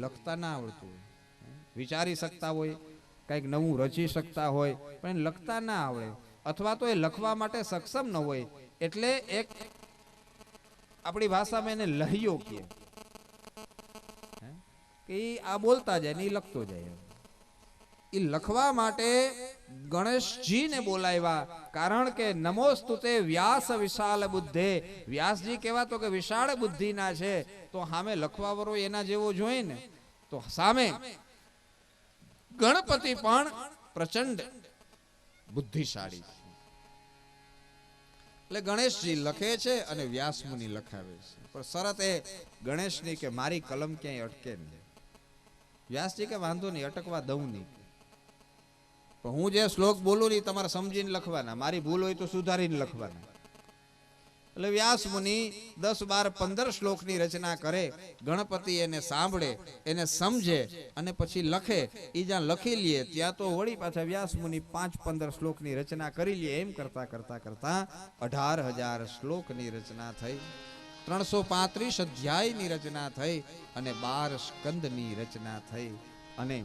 લખતા ના આવડતું હોય. વિચારી શકતા હોય, કંઈક નવું રચી શકતા હોય, પણ એને લખતા ના આવડે. અથવા તો એ લખવા માટે સક્ષમ ન હોય, એટલે એક આપણી ભાષામાં એને લહ્યો કહે? કે આ બોલતા જાય ને એ લખતો જાય એ લખવા માટે ગણેશજીને બોલાવ્યા. કારણ કે નમોસ્તુતે વ્યાસ વિશાલ બુદ્ધે. વ્યાસજી કેવા તો કે વિશાળ બુદ્ધિના છે. તો સામે લખવા વાળો એના જેવો જોઈએ ને તો સામે ગણપતિ પણ પ્રચંડ બુદ્ધિશાળી છે. એટલે ગણેશજી લખે છે અને વ્યાસ મુનિ લખાવે છે. પણ શરત એ ગણેશની કે મારી કલમ ક્યાંય અટકે નહીં. વ્યાસજી કે વાંધો નહીં, અટકવા દઉં નહીં. હું જે શ્લોક બોલું ને તમારે સમજીને લખવાના. મારી ભૂલ હોય તો સુધારીને લખવાના. એટલે વ્યાસ મુનિ દસ બાર પંદર શ્લોકની રચના કરે, ગણપતિ એને સાંભળે, એને સમજે અને પછી લખે. એ જ્યાં લખી લે, ત્યાં તો વળી પાછા વ્યાસ મુનિ પાંચ પંદર શ્લોકની રચના કરી લે. એમ કરતા કરતા કરતા અઢાર હજાર શ્લોકની રચના થઈ. ત્રણસો પાંત્રીસ અધ્યાયની રચના થઈ અને બાર સ્કંદની રચના થઈ. અને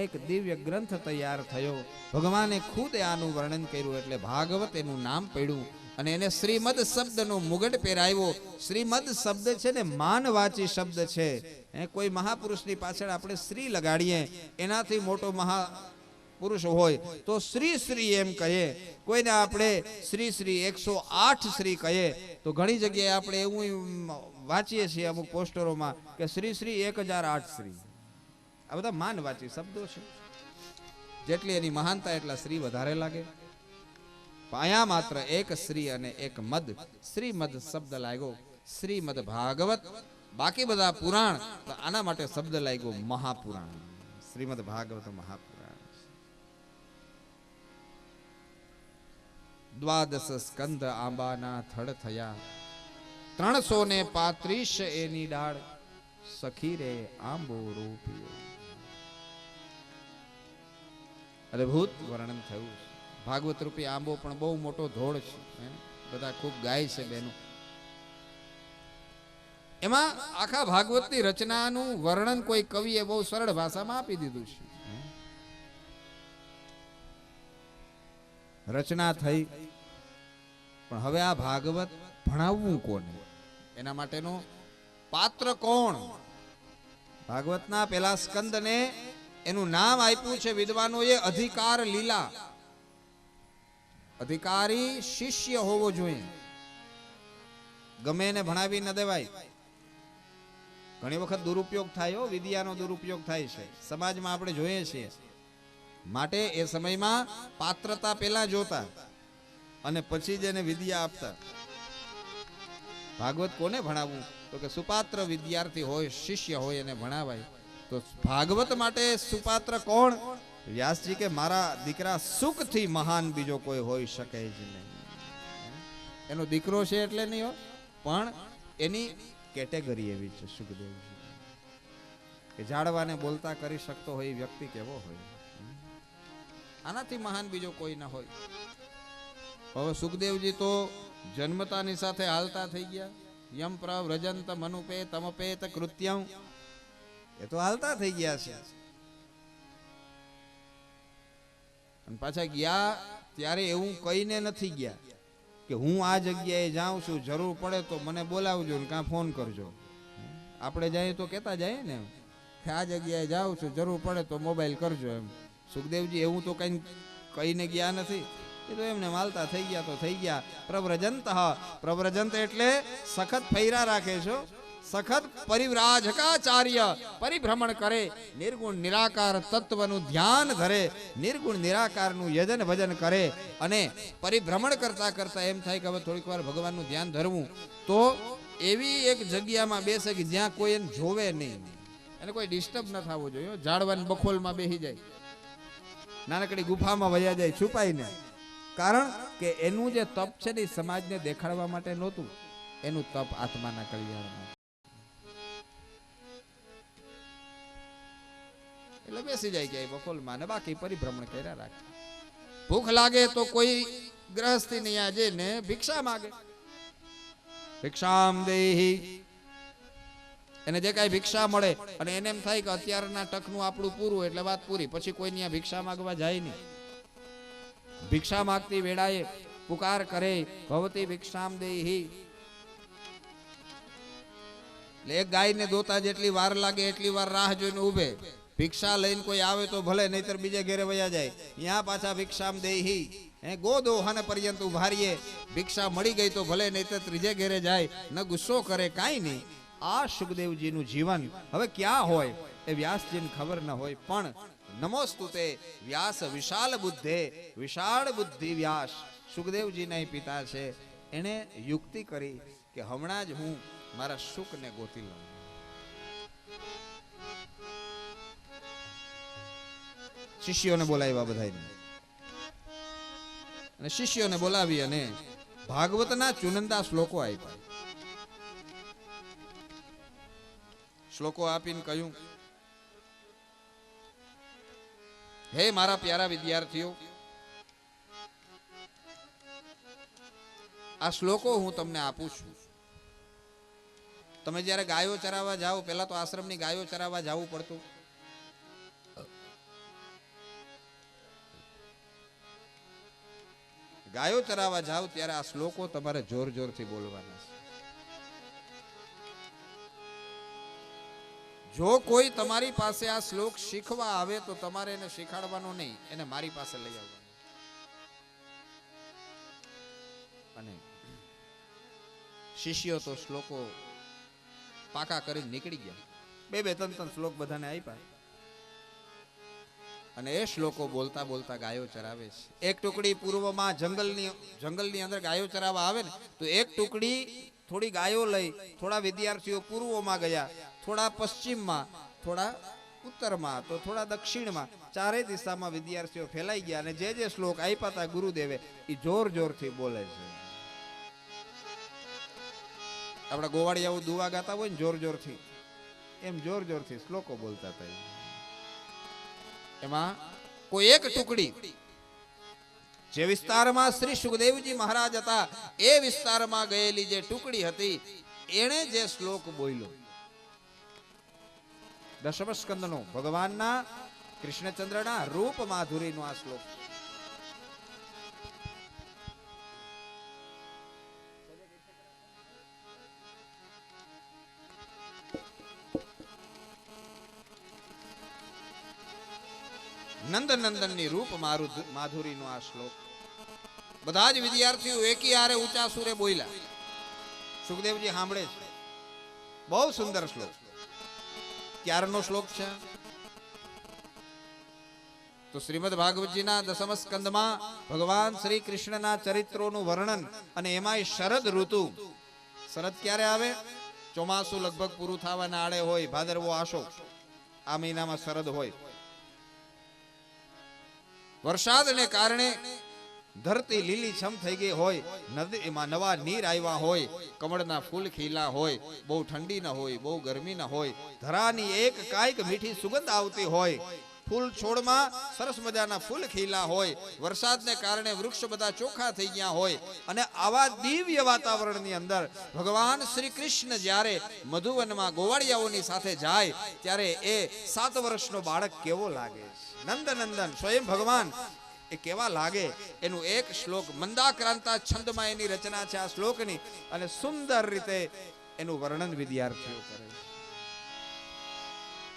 એક દિવ્ય ગ્રંથ તૈયાર થયો. ભગવાને ખુદ આનું વર્ણન કર્યું એટલે ભાગવત એનું નામ પડ્યું અને એને શ્રીમદ શબ્દનો મુગટ પહેરાવ્યો. શ્રીમદ શબ્દ છે ને માનવાચી શબ્દ છે. એ કોઈ મહાપુરુષની પાછળ આપણે શ્રી લગાડીએ, એનાથી મોટો મહા પુરુષ હોય, તો શ્રી શ્રી એમ કહીએ કોઈને આપણે શ્રી શ્રી એકસો આઠ શ્રી કહીએ, તો ઘણી જગ્યાએ આપણે એવું વાંચીએ છીએ અમુક પોસ્ટરોમાં કે શ્રી શ્રી એક હજાર આઠ શ્રી. આ બધા માનવાચી શબ્દો છે. જેટલી એની મહાનતા એટલા શ્રી વધારે લાગે. પાયા માત્ર એક શ્રી અને એક મદ. શ્રીમદ શબ્દ લાગ્યો શ્રીમદ ભાગવત. બાકી બધા પુરાણ, તો આના માટે શબ્દ લાગ્યો મહાપુરાણ. શ્રીમદ ભાગવત મહાપુરાણ. દ્વાદશ સ્કંદ આંબાના થડ થયા. ત્રણસો ને પાંત્રીસ એની ડાળ. સખી રે આંબો રૂપિયો. અદ્ભુત. વર્ણન થયું છે. ભાગવત રૂપી આંબો પણ બહુ મોટો ધોળ છે બધા ખૂબ ગાય છે બેનો. એમાં આખા ભાગવતની રચનાનું વર્ણન કોઈ કવિએ બહુ સરળ ભાષામાં આપી દીધું છે રચના થઈ. પણ હવે આ ભાગવત ભણાવવું કોને? એના માટેનો પાત્ર કોણ? ભાગવતના પેલા સ્કંદને એનું નામ આપ્યું છે વિદ્વાનોએ અધિકાર લીલા. અધિકારી શિષ્ય હોવો જોઈએ. ગમે એને ભણાવી ન દેવાય. ઘણી વખત દુરુપયોગ થાય વિદ્યાનો દુરુપયોગ થાય છે. સમાજમાં આપણે જોઈએ છીએ. માટે એ સમયમાં પાત્રતા પેલા જોતા અને પછી જ એને વિદ્યા આપતા. ભાગવત કોને ભણાવવું? તો કે સુપાત્ર વિદ્યાર્થી હોય, શિષ્ય હોય એને ભણાવાય. તો ભાગવત માટે સુપાત્ર કોણ? વ્યાસજી કે મારા દીકરા સુખથી મહાન બીજો કોઈ હોઈ શકે જ નહીં. એનો દીકરો છે એટલે નહીં પણ એની કેટેગરી એવી છે સુખદેવજી. કે જાડવાને બોલતા કરી શકતો હોય વ્યક્તિ કેવો હોય. આનાથી મહાન બીજો કોઈ ના હોય. હવે સુખદેવજી તો જન્મતાની સાથે હાલતા થઈ ગયા. યમ પ્રવ્રજંત મનુપે તમપેત કૃત્યમ. એ તો હાલતા થઈ ગયા છે. અને પાછા ગયા ત્યારે એવું કહીને નથી ગયા કે હું આ જગ્યાએ જાઉં છું, જરૂર પડે તો મને બોલાવજો ને કાં ફોન કરજો. આપણે જઈએ તો કહેતા જઈએ ને કે આ જગ્યાએ જાઉં છું, જરૂર પડે તો મોબાઈલ કરજો એમ. સુખદેવજી, એવું તો કંઈ કહીને ગયા નથી. એ તો એમને માલતા થઈ ગયા તો થઈ ગયા. પ્રવ્રજંત પ્રવ્રજંત એટલે સખત ફૈરા રાખે છો સખત પરિવ્રાજકાચાર્ય પરિભ્રમણ કરે, નિર્ગુણ નિરાકાર તત્વનું ધ્યાન ધરે, નિર્ગુણ નિરાકારનું યજન ભજન કરે અને પરિભ્રમણ કરતા કરતા એમ થાય કે હવે થોડીક વાર ભગવાનનું ધ્યાન ધરવું. તો એવી એક જગ્યામાં બેસે કે જ્યાં કોઈ એને જોવે નહીં. એને કોઈ ડિસ્ટર્બ ન થવું જોઈએ. ઝાડવાની બખોલમાં બેસી જાય. નાનકડી ગુફામાં વયા જાય, છુપાઈને. કારણ કે એનું જે તપ છે ને એ સમાજને દેખાડવા માટે નહોતું. એનું તપ આત્માના કલ્યાણ એટલે બેસી જાય ક્યાંય બકોલમાં ને બાકી પરિભ્રમણ કર્યા રાખે. ભૂખ લાગે તો કોઈ ગ્રહસ્થી નહીં આજે ને ભિક્ષા માગે. ભિક્ષામ દેહી. એને જે કાંઈ ભિક્ષા મળે અને એને એમ થાય કે અત્યારના ટકનું આપણું પૂરું એટલે વાત પૂરી, પછી કોઈ ત્યાં ભિક્ષા માંગવા જાય નહીં. ભિક્ષા માગતી વેળાએ પુકાર કરે, ભવતી ભિક્ષામ દેહી. એટલે એક ગાયને દોતા જેટલી વાર લાગે એટલી વાર રાહ જોઈને ઊભે. ભિક્ષા લઈને કોઈ આવે તો ભલે, નહીતર બીજે ઘેરે વયા જાય. ત્યાં પાછા ભિક્ષામ દેહી. હે ગો દોહન પર્યંત ઉભારીએ. ભિક્ષા મળી ગઈ તો ભલે, નહીતર ત્રીજે ઘેરે જાય. ન ગુસ્સો કરે, કાંઈ નહીં. આ સુખદેવજીનું જીવન હવે ક્યાં હોય એ વ્યાસજીને ખબર ન હોય. પણ નમોસ્તુતે વ્યાસ વિશાલ બુદ્ધે, વિશાળ બુદ્ધિ વ્યાસ. સુખદેવજીના પિતા છે. એણે યુક્તિ કરી કે હમણાં જ હું મારા સુખને ગોતી લઉં. શિષ્યોને બોલાવ્યા બધાને અને શિષ્યોને બોલાવી અને ભાગવતના ચુનંદા શ્લોકો આપ્યા. શ્લોકો આપીને કહ્યું, હે મારા પ્યારા વિદ્યાર્થીઓ, આ શ્લોકો હું તમને આપું છું. તમે જ્યારે ગાયો ચરાવવા જાઓ, પહેલા તો આશ્રમની ગાયો ચરાવવા જવું પડતું. ગાયો ચરાવવા જાઓ ત્યારે આ શ્લોકો તમારે જોર જોરથી બોલવાના છે. જો કોઈ તમારી પાસે આ શ્લોક શીખવા આવે તો તમારે એને શીખાડવાનો નહીં, એને મારી પાસે લઈ આવવાનો. અને શિષ્યો તો શ્લોકો પાકા કરીને નીકળી ગયા. બે બે, ત્રણ ત્રણ શ્લોક બધાને આપ્યા. અને એ શ્લોકો બોલતા બોલતા ગાયો ચરાવે છે એક ટુકડી પૂર્વમાં જંગલની જંગલની અંદર ગાયો ચરાવવા આવે ને, તો એક ટુકડી થોડી ગાયો લઈ, થોડા વિદ્યાર્થીઓ પૂર્વમાં ગયા, થોડા પશ્ચિમમાં, થોડા ઉત્તરમાં, તો થોડા દક્ષિણમાં, ચારેય દિશામાં વિદ્યાર્થીઓ ફેલાઈ ગયા અને જે જે શ્લોક આપ્યા હતા ગુરુદેવે, એ જોર જોરથી બોલે છે આપણા ગોવાળિયાઓ દુવા ગાતા હોય ને, જોર જોરથી, એમ જોર જોરથી શ્લોકો બોલતા હતા. એમાં કોઈ એક ટુકડી જે વિસ્તારમાં શ્રી સુખદેવજી મહારાજ હતા, એ વિસ્તારમાં ગયેલી જે ટુકડી હતી, એણે જે શ્લોક બોલ્યો. દશમ સ્કંદનો ભગવાનના કૃષ્ણચંદ્રના રૂપ માધુરીનો આ શ્લોક. નંદનંદનની રૂપ મારું માધુરીનો આ શ્લોક. બધા જ વિદ્યાર્થીઓ એકી આરે ઊંચા સુરે બોલ્યા. સુખદેવજી સાંભળે છે. બહુ સુંદર શ્લોક. ક્યારનો શ્લોક છે? તો શ્રીમદ ભાગવતજીના દસમ સ્કંદમાં ભગવાન શ્રી કૃષ્ણના ચરિત્રોનું વર્ણન અને એમાંય શરદ ઋતુ. શરદ ક્યારે આવે? ચોમાસું લગભગ પૂરું થવાના આડે હોય, ભાદરવો આશો આ મહિનામાં શરદ હોય. વરસાદને કારણે ધરતી લીલી છમ થઈ ગઈ હોય, નદીમાં નવા નીર આવ્યા હોય, કમળના ફૂલ ખીલા હોય, બહુ ઠંડી ન હોય, બહુ ગરમી ન હોય, ધરાની એક કાંઈક મીઠી સુગંધ આવતી હોય, ફૂલ છોડમાં સરસ મજાના ફૂલ ખીલા હોય, વરસાદને કારણે વૃક્ષ બધા ચોખ્ખા થઈ ગયા હોય, અને આવા દિવ્ય વાતાવરણની અંદર ભગવાન શ્રી કૃષ્ણ જ્યારે મધુવનમાં ગોવાળિયાઓની સાથે જાય, ત્યારે એ સાત વર્ષનો બાળક કેવો લાગે છે? નંદનંદન, સ્વયં ભગવાન. એ કેવા લાગે? એનું એક શ્લોક, મંદાક્રાંતા છંદમાં એની રચના છે આ શ્લોકની. અને સુંદર રીતે એનું વર્ણન વિદ્યાર્થીઓ કરે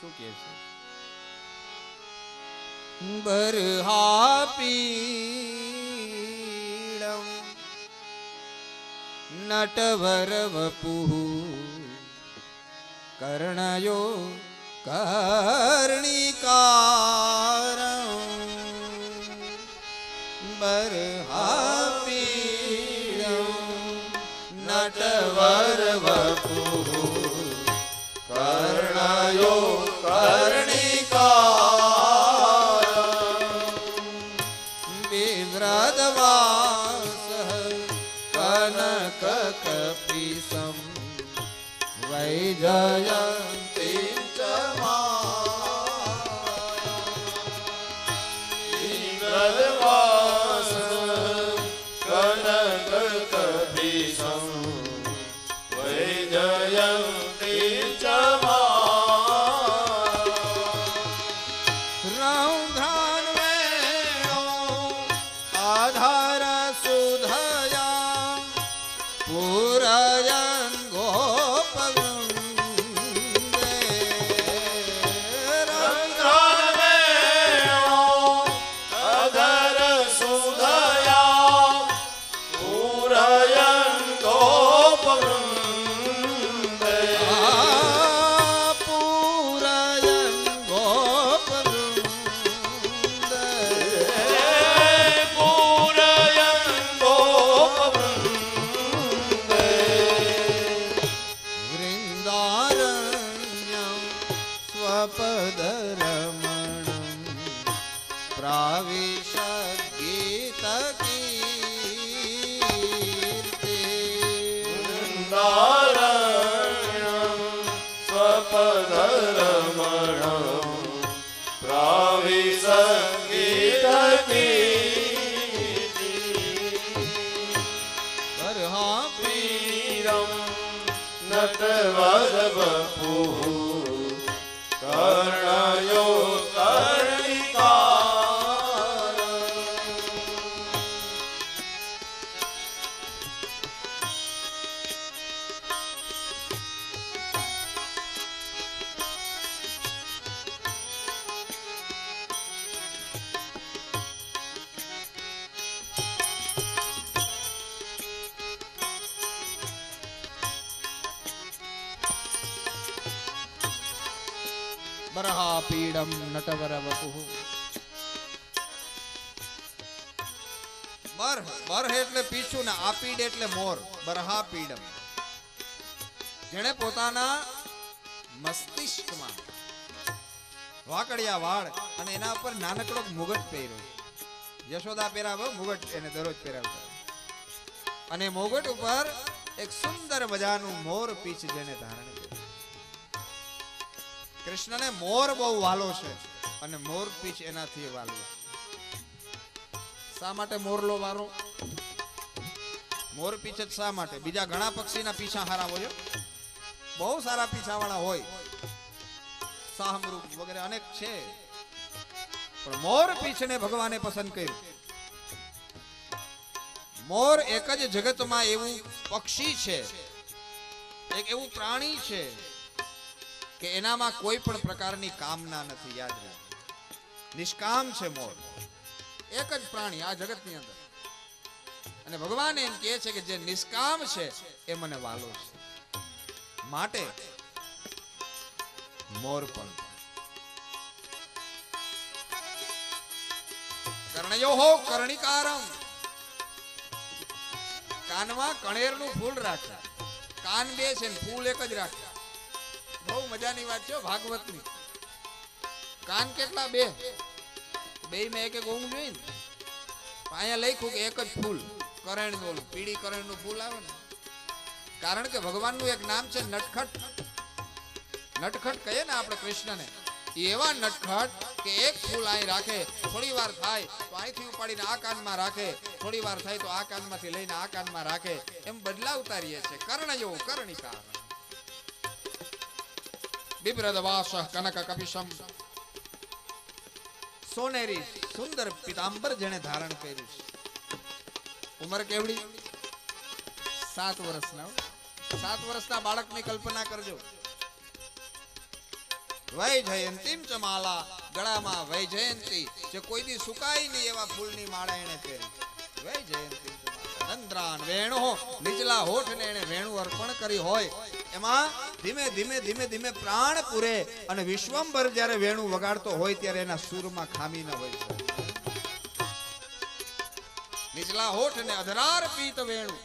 શું કહે છે? બરહાપીળમ નટવર વપુઃ કર્ણયો કર્ણિકારમ બરહાપીળમ નટવર प्राविश गीत कीर्ते नारायण स्वपदरमण प्राविश गीत कीर्तिर्हा प्रियं नटवरवपुः कर्ण બરહા નટવર વપુઃ બર બર એટલે પીછું ને આપીડ એટલે મોર બરહા જેણે પોતાના મસ્તિષ્કમાં વાકડિયા વાળ અને એના ઉપર નાનકડો મુગટ પહેર્યો. યશોદા પહેરાવો, મુગટ એને દરરોજ પહેરાવતા. અને મુગટ ઉપર એક સુંદર મજાનું મોર પીછ જેને ધારણ કર્યું. કૃષ્ણને મોર બહુ વાલો છે અને મોર પીછ એનાથી વાલો શા માટે મોરલો વારો? મોર પીછે શા માટે? બીજા ઘણા પક્ષીના પીછા હારા હોય બહુ સારા પીછાવાળા હોય. સાહમરૂપ વગેરે અનેક છે. પણ મોર પીછને ભગવાને પસંદ કર્યું. મોર એક જ જગતમાં એવું પક્ષી છે. એક એવું પ્રાણી છે. કે એનામાં કોઈ પણ પ્રકારની કામના નથી, યાદ રહે. નિષ્કામ છે મોર. એક જ પ્રાણી આ જગતની અંદર. અને ભગવાન એમ કહે છે કે જે નિષ્કામ છે, એ મને વાલો છે. માટે મોર પણ. કર્ણયો હો કર્ણિકારમ. કાનમાં કણેરનું ફૂલ રાખ્યા. કાન બે છે ફૂલ એક જ રાખ્યા. મજાની વાત છે ભાગવતની. કાન કેટલા બે? બે મેં એક એક ઊંઘ જોઈ ને અહીંયા લખ્યું કે એક જ ફૂલ, કરેણનું પીળી કરેણનું ફૂલ આવે ને. કારણ કે ભગવાનનું એક નામ છે નટખટ. નટખટ કહીએ ને આપણે કૃષ્ણને, એવા નટખટ કે એક ફૂલ અહીં રાખે, થોડી વાર થાય તો અહીંથી ઉપાડીને આ કાનમાં રાખે, થોડી વાર થાય તો આ કાનમાંથી લઈને આ કાનમાં રાખે. એમ બદલાવતા રહીએ છે જેવું કર્ણિકા. બિભ્રદવાસ કનક કપિશમ સોનેરી સુંદર પિતાંબર જેણે ધારણ કર્યું છે ઉંમર કેવડી સાત વર્ષના સાત વર્ષના બાળકની કલ્પના કરજો વય જયંતીમ ચ માલા ગળામાં વય જયંતી જે કોઈ દી સુકાય નહીં એવા ફૂલની માળા એને પહેરી વય જયંતીમ ચ નંદ્રાન વેણો નીચલા હોઠને એને વેણુ અર્પણ કરી હોય એમાં ધીમે ધીમે ધીમે ધીમે પ્રાણ પૂરે અને વિશ્વંભર જ્યારે વેણુ વગાડતો હોય ત્યારે એના સુરમાં ખામી ન હોય નીચલા હોઠ ને અધરાર પીત વેણુ.